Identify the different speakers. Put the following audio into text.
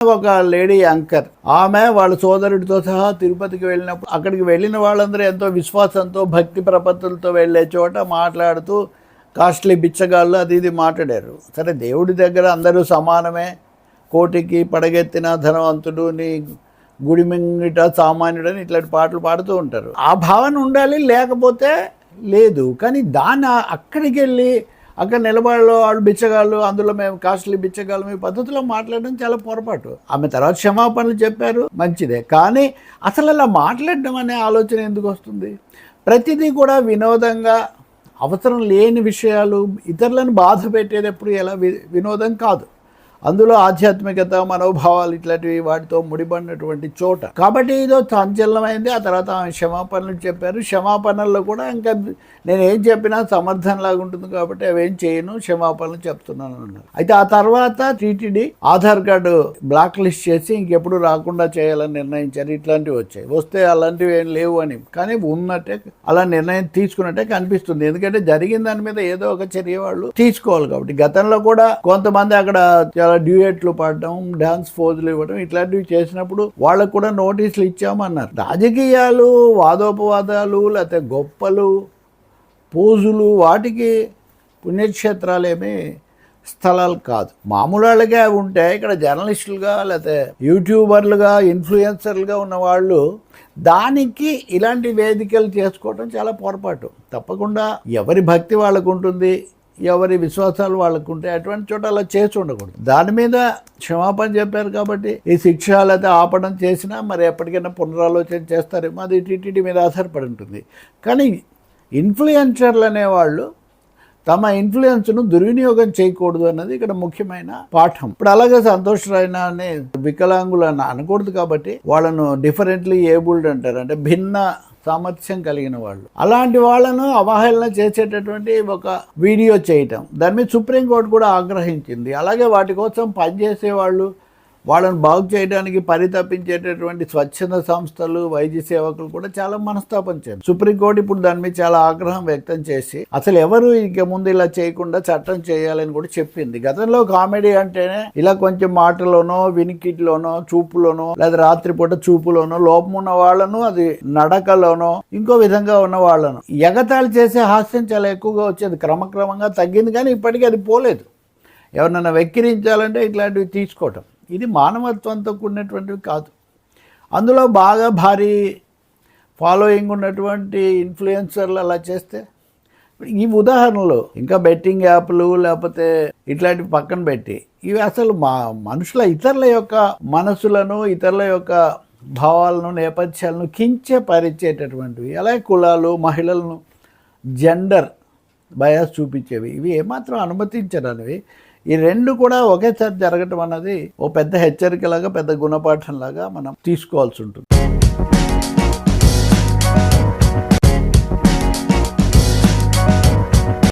Speaker 1: ఒక lady anchor. ఆమె వాళ్ళ సోదరుడితో సహా తిరుపతికి వెళ్ళినప్పుడు అక్కడికి వెళ్ళిన వాళ్ళందరూ ఎంతో విశ్వాసంతో భక్తి ప్రపత్తులతో వెళ్ళే చోట మాట్లాడుతూ కాస్ట్లీ బిచ్చగాళ్ళు అది ఇది మాట్లాడారు. సరే దేవుడి దగ్గర అందరూ సమానమే. కోటికి పడగెత్తిన ధనవంతుడు నీ గుడి మింగిట సామాన్యుడు అని ఇట్లాంటి పాటలు పాడుతూ ఉంటారు. ఆ భావన ఉండాలి లేకపోతే లేదు. కానీ దాన్ని అక్కడికి వెళ్ళి అక్కడ నిలబడలో వాళ్ళు బిచ్చగాళ్ళు అందులో మేము కాస్ట్లీ బిచ్చగాళ్ళు మీ పద్ధతిలో మాట్లాడడం చాలా పొరపాటు. ఆమె తర్వాత క్షమాపణలు చెప్పారు మంచిదే. కానీ అసలు అలా మాట్లాడడం అనే ఆలోచన ఎందుకు వస్తుంది? ప్రతిదీ కూడా వినోదంగా అవసరం లేని విషయాలు ఇతరులను బాధ పెట్టేటప్పుడు ఎలా వినోదం కాదు. అందులో ఆధ్యాత్మికత మనోభావాలు ఇట్లాంటివి వాటితో ముడిపడినటువంటి చోట. కాబట్టి ఇదో సంచలనమైంది. ఆ తర్వాత ఆమె క్షమాపణలు చెప్పారు. క్షమాపణల్లో కూడా ఇంకా నేను ఏం చెప్పినా సమర్థనలాగా ఉంటుంది కాబట్టి అవేం చేయను క్షమాపణలు చెప్తున్నాను అన్నారు. అయితే ఆ తర్వాత TTD Aadhaar card black list చేసి ఇంకెప్పుడు రాకుండా చేయాలని నిర్ణయించారు. ఇట్లాంటివి వచ్చాయి. వస్తే అలాంటివి ఏం లేవు అని. కానీ ఉన్నట్టే అలా నిర్ణయం తీసుకున్నట్టే కనిపిస్తుంది. ఎందుకంటే జరిగిన దాని మీద ఏదో ఒక చర్య వాళ్ళు తీసుకోవాలి కాబట్టి. గతంలో కూడా కొంతమంది అక్కడ చాలా డ్యూయెట్లు పాడడం డాన్స్ ఫోజులు ఇవ్వడం ఇట్లాంటివి చేసినప్పుడు వాళ్ళకు కూడా నోటీసులు ఇచ్చామన్నారు. రాజకీయాలు వాదోపవాదాలు లేకపోతే గొప్పలు పోజులు వాటికి పుణ్యక్షేత్రాలేమీ స్థలాలు కాదు. మామూలు వాళ్ళకే అవి ఉంటే ఇక్కడ జర్నలిస్టులుగా లేకపోతే యూట్యూబర్లుగా ఇన్ఫ్లుయెన్సర్లుగా ఉన్న వాళ్ళు దానికి ఇలాంటి వేదికలు చేసుకోవడం చాలా పొరపాటు. తప్పకుండా ఎవరి భక్తి వాళ్ళకు ఉంటుంది ఎవరి విశ్వాసాలు వాళ్ళకు ఉంటాయి అటువంటి చోట అలా చేసి ఉండకూడదు. దాని మీద క్షమాపణ చెప్పారు కాబట్టి ఈ శిక్ష లేదా ఆపడం చేసినా మరి ఎప్పటికైనా పునరాలోచన చేస్తారేమో అది టీటీడీ మీద ఆధారపడి ఉంటుంది. కానీ ఇన్ఫ్లుయెన్సర్లు అనేవాళ్ళు తమ ఇన్ఫ్లుయెన్స్ను దుర్వినియోగం చేయకూడదు అన్నది ఇక్కడ ముఖ్యమైన పాఠం. ఇప్పుడు అలాగే సంతోష్ రాయనా అనే వికలాంగులు అని అనకూడదు కాబట్టి వాళ్ళను డిఫరెంట్లీ ఏబుల్డ్ అంటారు. అంటే భిన్న సామర్థ్యం కలిగిన వాళ్ళు. అలాంటి వాళ్ళను అవహేళన చేసేటటువంటి ఒక వీడియో చేయటం. దాని మీద సుప్రీంకోర్టు కూడా ఆగ్రహించింది. అలాగే వాటి కోసం పనిచేసే వాళ్ళు వాళ్ళని బాగు చేయడానికి పరితపించేటటువంటి స్వచ్ఛంద సంస్థలు వైద్య సేవకులు కూడా చాలా మనస్తాపం చేయాలి సుప్రీంకోర్టు ఇప్పుడు దాని మీద చాలా ఆగ్రహం వ్యక్తం చేసి అసలు ఎవరు ఇక ముందు ఇలా చేయకుండా చట్టం చేయాలని కూడా చెప్పింది. గతంలో కామెడీ అంటేనే ఇలా కొంచెం మాటలోనో వినికిట్లోనో చూపులోనో లేదా రాత్రిపూట చూపులోనో లోపం ఉన్న వాళ్ళను అది నడకలోనో ఇంకో విధంగా ఉన్న వాళ్ళను. ఎగతాళి చేసే హాస్యం చాలా ఎక్కువగా వచ్చేది. క్రమక్రమంగా తగ్గింది కానీ ఇప్పటికీ అది పోలేదు. ఎవరినైనా వెక్కిరించాలంటే ఇట్లాంటివి తీసుకోవటం. ఇది మానవత్వంతో కూడినటువంటివి కాదు. అందులో బాగా భారీ ఫాలోయింగ్ ఉన్నటువంటి ఇన్ఫ్లుయెన్సర్లు అలా చేస్తే ఈ ఉదాహరణలు ఇంకా బెట్టింగ్ యాప్లు లేకపోతే ఇట్లాంటివి పక్కన పెట్టి ఇవి అసలు మా మనుషుల ఇతరుల యొక్క మనసులను ఇతరుల యొక్క భావాలను నేపథ్యాలను కించపరిచేటటువంటివి అలాగే కులాలు మహిళలను జెండర్ బయాస్ చూపించేవి. ఇవి ఏమాత్రం అనుమతించరనివి ఈ రెండు కూడా ఒకేసారి జరగటం అన్నది ఓ పెద్ద హెచ్చరికలాగా పెద్ద గుణపాఠంలాగా మనం తీసుకోవాల్సి ఉంటుంది.